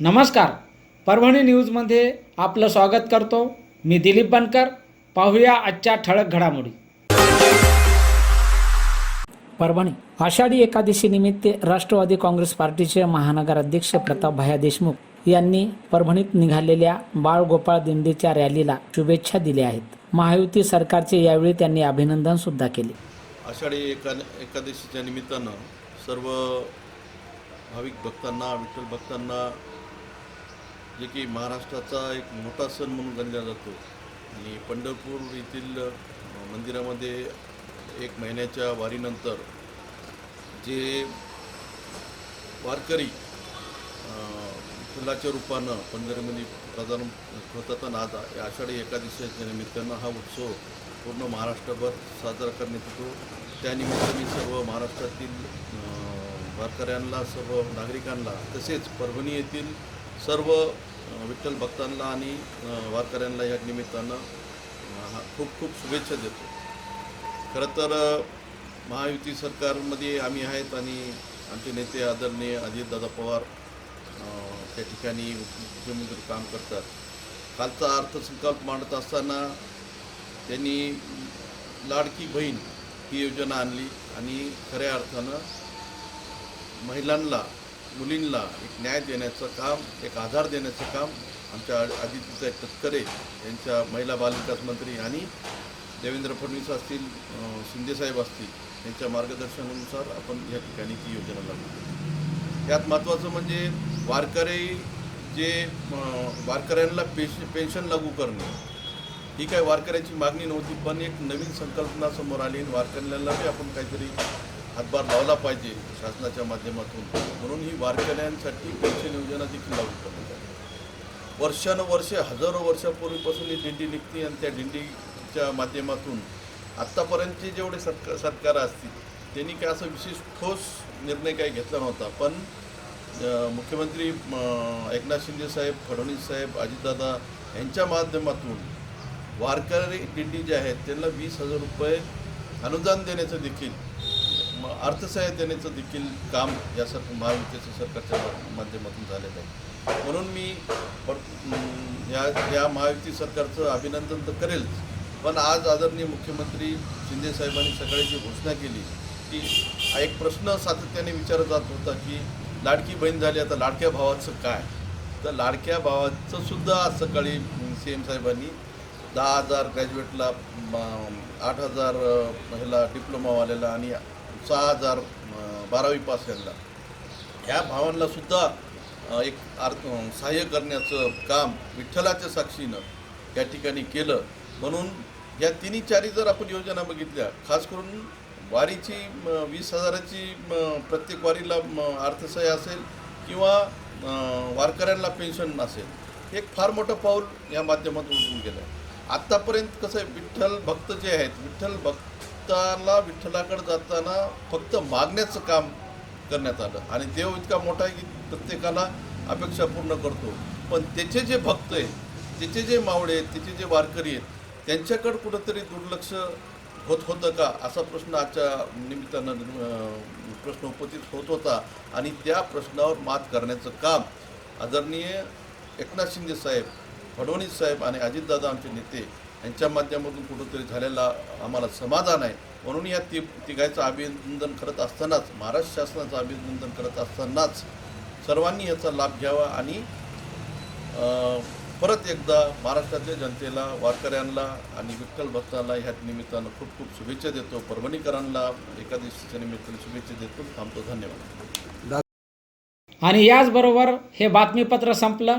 नमस्कार. परभणी न्यूजमध्ये आपलं स्वागत करतो. मी दिलीप बनकर. पाहूया आजच्या ठळक घडामोडी. परभणी आषाढी एकादशी निमित्त राष्ट्रवादी काँग्रेस पार्टीचे महानगर अध्यक्ष प्रतापभाया देशमुख यांनी परभणीत निघालेल्या बाळगोपाळ दिंडीच्या रॅलीला शुभेच्छा दिल्या आहेत. महायुती सरकारचे यावेळी त्यांनी अभिनंदन सुद्धा केले. आषाढी एका एकादशीच्या निमित्तानं सर्व भाविक भक्तांना विठ्ठल भक्तांना जे की महाराष्ट्राचा एक मोठा सण म्हणून गणला जातो. आणि पंढरपूर येथील मंदिरामध्ये एक महिन्याच्या वारीनंतर जे वारकरी फुलाच्या रूपानं पंढरीमध्ये प्रधान होतात आणि आज या आषाढी एकादशीच्या निमित्तानं हा उत्सव पूर्ण महाराष्ट्रभर साजरा करण्यात येतो. त्यानिमित्ताने सर्व महाराष्ट्रातील वारकऱ्यांना सर्व नागरिकांना तसेच परभणी येथील सर्व विठ्ठल भक्तांना आणि वारकऱ्यांना या निमित्तानं हा- खूप खूप शुभेच्छा देतो. खरं तर महायुती सरकारमध्ये आम्ही आहेत आणि आमचे नेते आदरणीय अजितदादा पवार त्या ठिकाणी मुख्यमंत्री काम करतात. कालचा अर्थसंकल्प मांडत असताना त्यांनी लाडकी बहीण ही योजना आणली आणि खऱ्या अर्थानं महिलांना मुलींना एक न्याय देण्याचं काम एक आधार देण्याचं काम आमच्या आदित्यताई तटकरे यांच्या महिला बालविकास मंत्री आणि देवेंद्र फडणवीस असतील शिंदेसाहेब असतील यांच्या मार्गदर्शनानुसार आपण या ठिकाणी ती योजना लागू यात महत्त्वाचं म्हणजे वारकरी जे वारकऱ्यांना पेश पेन्शन लागू करणे ही काय वारकऱ्याची मागणी नव्हती पण एक नवीन संकल्पना समोर आली आणि वारकऱ्यांना आपण काहीतरी हातभार लावला पाहिजे शासनाच्या माध्यमातून. म्हणून ही वारकऱ्यांसाठी पेन्शन योजना देखील लागू करण्यात आली. वर्षानुवर्षे हजारो वर्षापूर्वीपासून ही दिंडी निघते आणि त्या दिंडीच्या माध्यमातून आत्तापर्यंतचे जेवढे सत्कार सत्कार असतील त्यांनी काय असं विशेष ठोस निर्णय काही घेतला नव्हता. पण मुख्यमंत्री एकनाथ शिंदे साहेब फडणवीस साहेब अजितदादा यांच्या माध्यमातून वारकरी दिंडी जे आहेत त्यांना वीस हजार रुपये अनुदान देण्याचं देखील म, अर्थसहाय्य देण्याचं देखील काम या सर महायुतीच्या सरकारच्या माध्यमातून झालेलं आहे. म्हणून मी पर- या या महायुती सरकारचं अभिनंदन तर करेलच. पण आज आदरणीय मुख्यमंत्री शिंदे साहेबांनी सकाळी जी घोषणा केली की हा एक प्रश्न सातत्याने विचारला जात होता की लाडकी बहीण झाली आता लाडक्या भावाचं काय? तर लाडक्या भावाचं सुद्धा आज सकाळी सी एम साहेबांनी दहा हजार ग्रॅज्युएटला आठ हजार ह्याला डिप्लोमावाल्याला आणि सहा हजार बारावी पास यांना ह्या भावांना सुद्धा एक अर्थ सहाय्य करण्याचं काम विठ्ठलाच्या साक्षीनं या ठिकाणी केलं. म्हणून या तिन्ही चारी जर आपण योजना बघितल्या खास करून वारीची वीस हजाराची प्रत्येक वारीला अर्थसहाय्य असेल किंवा वारकऱ्यांना पेन्शन असेल एक फार मोठं पाऊल या माध्यमातून उठून गेलं आहे आत्तापर्यंत कसं आहे विठ्ठल भक्त जे आहेत विठ्ठल भक्त भक्ताला विठ्ठलाकडे जाताना फक्त मागण्याचं काम करण्यात आलं. आणि देव इतका मोठा आहे की प्रत्येकाला अपेक्षा पूर्ण करतो. पण त्याचे जे भक्त आहेत त्याचे जे मावळे आहेत त्याचे जे वारकरी आहेत त्यांच्याकडं कुठंतरी दुर्लक्ष होत होतं का? असा प्रश्न आजच्या निमित्तानं प्रश्न उपस्थित होत होता. आणि त्या प्रश्नावर मात करण्याचं काम आदरणीय एकनाथ शिंदे साहेब फडणवीस साहेब आणि अजितदादा आमचे नेते यांच्या माध्यमातून कुठंतरी झालेला आम्हाला समाधान आहे. म्हणून या ति तिघायचं अभिनंदन करत असतानाच महाराष्ट्र शासनाचं अभिनंदन करत असतानाच सर्वांनी याचा लाभ घ्यावा आणि परत एकदा महाराष्ट्रातल्या जनतेला वारकऱ्यांना आणि विठ्ठल भक्तांना ह्या निमित्तानं खूप खूप शुभेच्छा देतो. परभणीकरांना एकादशीच्या निमित्ताने शुभेच्छा देतो. थांबतो. धन्यवाद. आणि याचबरोबर हे बातमीपत्र संपलं.